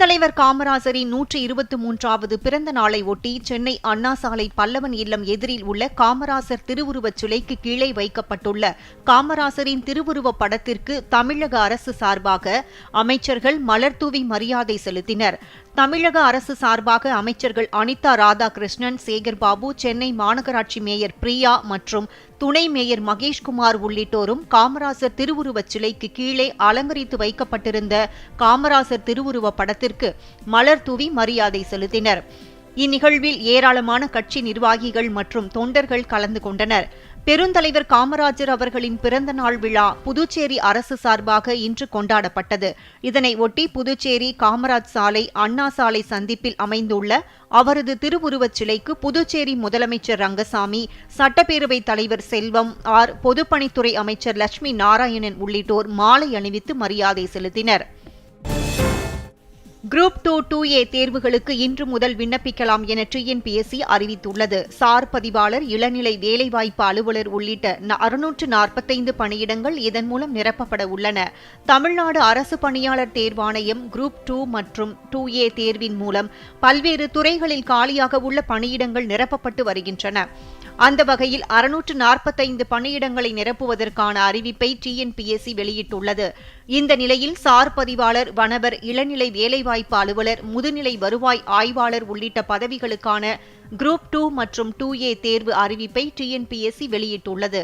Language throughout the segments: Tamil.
பெருந்தலைவர் காமராஜரின் நூற்றி இருபத்தி மூன்றாவது பிறந்த நாளை ஒட்டி சென்னை அண்ணா சாலை பல்லவன் இல்லம் எதிரில் உள்ள காமராசர் திருவுருவச் சிலைக்கு கீழே வைக்கப்பட்டுள்ள காமராசரின் திருவுருவ படத்திற்கு தமிழக அரசு சார்பாக அமைச்சர்கள் மலர்தூவி மரியாதை செலுத்தினர். தமிழக அரசு சார்பாக அமைச்சர்கள் அனிதா ராதாகிருஷ்ணன் சேகர்பாபு சென்னை மாநகராட்சி மேயர் பிரியா மற்றும் துணை மேயர் மகேஷ்குமார் உள்ளிட்டோரும் காமராசர் திருவுருவச் சிலைக்கு கீழே அலங்கரித்து வைக்கப்பட்டிருந்த காமராசர் திருவுருவ படத்திற்கு மலர் தூவி மரியாதை செலுத்தினர். இந்நிகழ்வில் ஏராளமான கட்சி நிர்வாகிகள் மற்றும் தொண்டர்கள் கலந்து கொண்டனர். பெருந்தலைவர் காமராஜர் அவர்களின் பிறந்த நாள் விழா புதுச்சேரி அரசு சார்பாக இன்று கொண்டாடப்பட்டது. இதனை ஒட்டி புதுச்சேரி காமராஜ் சாலை அண்ணா சாலை சந்திப்பில் அமைந்துள்ள அவரது திருவுருவச் சிலைக்கு புதுச்சேரி முதலமைச்சர் ரங்கசாமி சட்டப்பேரவைத் தலைவர் செல்வம் ஆர். பொதுப்பணித்துறை அமைச்சர் லட்சுமி நாராயணன் உள்ளிட்டோர் மாலை அணிவித்து மரியாதை செலுத்தினர். குரூப் டூ டூ ஏ தேர்வுகளுக்கு இன்று முதல் விண்ணப்பிக்கலாம் என டிஎன்பிஎஸ்சி அறிவித்துள்ளது. சார் பதிவாளர் இளநிலை வேலைவாய்ப்பு அலுவலர் உள்ளிட்ட அறுநூற்று நாற்பத்தைந்து பணியிடங்கள் இதன் மூலம் நிரப்பப்பட உள்ளன. தமிழ்நாடு அரசு பணியாளர் தேர்வாணையம் குரூப் டூ மற்றும் டூ ஏ தேர்வின் மூலம் பல்வேறு துறைகளில் காலியாக உள்ள பணியிடங்கள் நிரப்பப்பட்டு வருகின்றன. அந்த வகையில் அறுநூற்று நாற்பத்தைந்து பணியிடங்களை நிரப்புவதற்கான அறிவிப்பை டிஎன்பிஎஸ்சி வெளியிட்டுள்ளது. இந்த நிலையில் சார் பதிவாளர் வனவர் இளநிலை வேலைவாய்ப்பு அலுவலர் முதுநிலை வருவாய் ஆய்வாளர் உள்ளிட்ட பதவிகளுக்கான குரூப் டூ மற்றும் டூ ஏ தேர்வு அறிவிப்பை டிஎன்பிஎஸ்சி வெளியிட்டுள்ளது.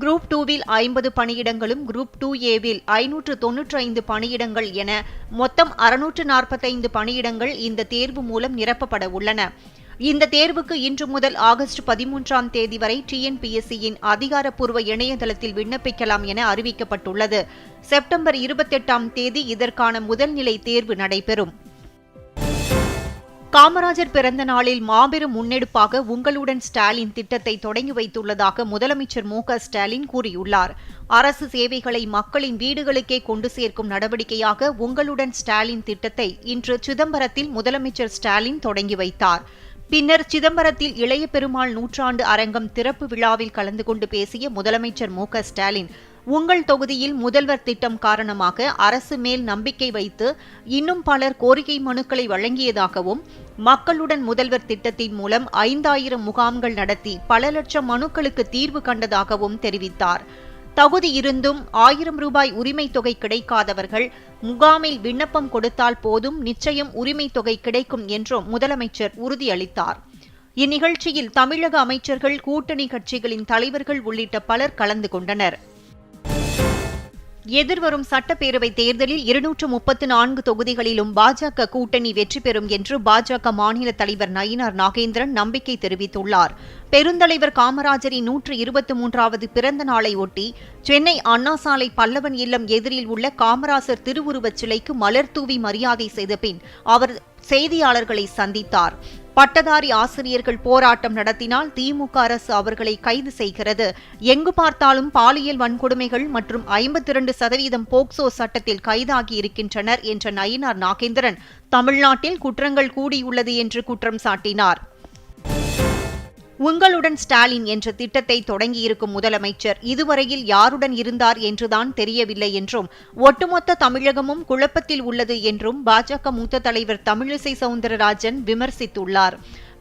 குரூப் டூவில் ஐம்பது பணியிடங்களும் குரூப் டூ ஏவில் ஐநூற்று தொன்னூற்றி ஐந்து பணியிடங்கள் என மொத்தம் அறுநூற்று நாற்பத்தைந்து பணியிடங்கள் இந்த தேர்வு மூலம் நிரப்பப்பட உள்ளன. இந்த தேர்வுக்கு இன்று முதல் ஆகஸ்ட் பதிமூன்றாம் தேதி வரை டிஎன்பிஎஸ்சியின் அதிகாரப்பூர்வ இணையதளத்தில் விண்ணப்பிக்கலாம் என அறிவிக்கப்பட்டுள்ளது. செப்டம்பர் இருபத்தெட்டாம் தேதி இதற்கான முதல்நிலை தேர்வு நடைபெறும். காமராஜர் பிறந்த நாளில் மாபெரும் முன்னெடுப்பாக உங்களுடன் ஸ்டாலின் திட்டத்தை தொடங்கி வைத்துள்ளதாக முதலமைச்சர் மு ஸ்டாலின் கூறியுள்ளார். அரசு சேவைகளை மக்களின் வீடுகளுக்கே கொண்டு சேர்க்கும் நடவடிக்கையாக உங்களுடன் ஸ்டாலின் திட்டத்தை இன்று சிதம்பரத்தில் முதலமைச்சர் ஸ்டாலின் தொடங்கி வைத்தார். பின்னர் சிதம்பரத்தில் இளைய பெருமாள் நூற்றாண்டு அரங்கம் திறப்பு விழாவில் கலந்து கொண்டு பேசிய முதலமைச்சர் மு ஸ்டாலின் உங்கள் தொகுதியில் முதல்வர் திட்டம் காரணமாக அரசு மேல் நம்பிக்கை வைத்து இன்னும் பலர் கோரிக்கை மனுக்களை வழங்கியதாகவும் மக்களுடன் முதல்வர் திட்டத்தின் மூலம் ஐந்தாயிரம் முகாம்கள் நடத்தி பல லட்சம் மனுக்களுக்கு தீர்வு கண்டதாகவும் தெரிவித்தார். தகுதி இருந்தும் ஆயிரம் ரூபாய் உரிமை தொகை கிடைக்காதவர்கள் முகாமில் விண்ணப்பம் கொடுத்தால் போதும் நிச்சயம் உரிமை தொகை கிடைக்கும் என்றும் முதலமைச்சர் உறுதியளித்தார். இந்நிகழ்ச்சியில் தமிழக அமைச்சர்கள் கூட்டணி கட்சிகளின் தலைவர்கள் உள்ளிட்ட பலர் கலந்து கொண்டனர். எதிர்வரும் சட்டப்பேரவை தேர்தலில் இருநூற்று முப்பத்து நான்கு தொகுதிகளிலும் பாஜக கூட்டணி வெற்றி பெறும் என்று பாஜக மாநில தலைவர் நயினார் நாகேந்திரன் நம்பிக்கை தெரிவித்துள்ளார். பெருந்தலைவர் காமராஜரின் நூற்று இருபத்தி மூன்றாவது பிறந்த நாளை ஒட்டி சென்னை அண்ணா சாலை பல்லவன் இல்லம் எதிரில் உள்ள காமராசர் திருவுருவச் சிலைக்கு மலர் தூவி மரியாதை செய்த பின் அவர் செய்தியாளர்களை சந்தித்தார். பட்டதாரி ஆசிரியர்கள் போராட்டம் நடத்தினால் திமுக அரசு அவர்களை கைது செய்கிறது. எங்கு பார்த்தாலும் பாலியல் வன்கொடுமைகள் மற்றும் ஐம்பத்தி இரண்டு சதவீதம் போக்சோ சட்டத்தில் கைதாகி இருக்கின்றனர் என்ற நயினார் நாகேந்திரன். தமிழ்நாட்டில் குற்றங்கள் கூடியுள்ளது என்று குற்றம் சாட்டினார். உங்களுடன் ஸ்டாலின் என்ற திட்டத்தை தொடங்கியிருக்கும் முதலமைச்சர் இதுவரையில் யாருடன் இருந்தார் என்றுதான் தெரியவில்லை என்றும் ஒட்டுமொத்த தமிழகமும் குழப்பத்தில் உள்ளது என்றும் பாஜக மூத்த தலைவர் தமிழிசை சவுந்தரராஜன் விமர்சித்துள்ளார்.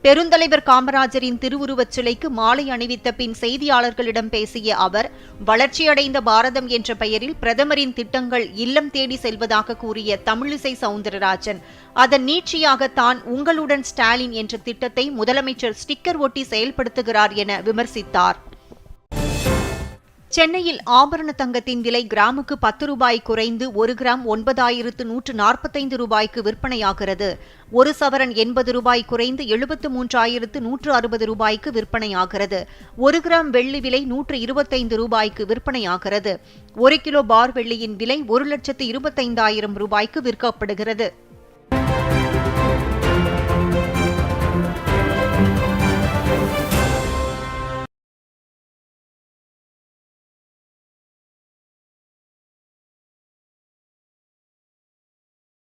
பெருந்தலைவர் காமராஜரின் திருவுருவச் சிலைக்கு மாலை அணிவித்த பின் செய்தியாளர்களிடம் பேசிய அவர் வளர்ச்சியடைந்த பாரதம் என்ற பெயரில் பிரதமரின் திட்டங்கள் இல்லம் தேடி செல்வதாக கூறிய தமிழிசை சவுந்தரராஜன் அதன் நீட்சியாக தான் உங்களுடன் ஸ்டாலின் என்ற திட்டத்தை முதலமைச்சர் ஸ்டிக்கர் ஒட்டி செயல்படுத்துகிறார் என விமர்சித்தார். சென்னையில் ஆபரண தங்கத்தின் விலை கிராமுக்கு பத்து ரூபாய் குறைந்து ஒரு கிராம் ஒன்பதாயிரத்து நூற்று நாற்பத்தைந்து ரூபாய்க்கு விற்பனையாகிறது. ஒரு சவரன் எண்பது ரூபாய் குறைந்து எழுபத்து மூன்றாயிரத்து நூற்று அறுபது ரூபாய்க்கு விற்பனையாகிறது. ஒரு கிராம் வெள்ளி விலை நூற்று இருபத்தைந்து ரூபாய்க்கு விற்பனையாகிறது. ஒரு கிலோ பார் வெள்ளியின் விலை ஒரு லட்சத்து இருபத்தைந்தாயிரம் ரூபாய்க்கு விற்கப்படுகிறது.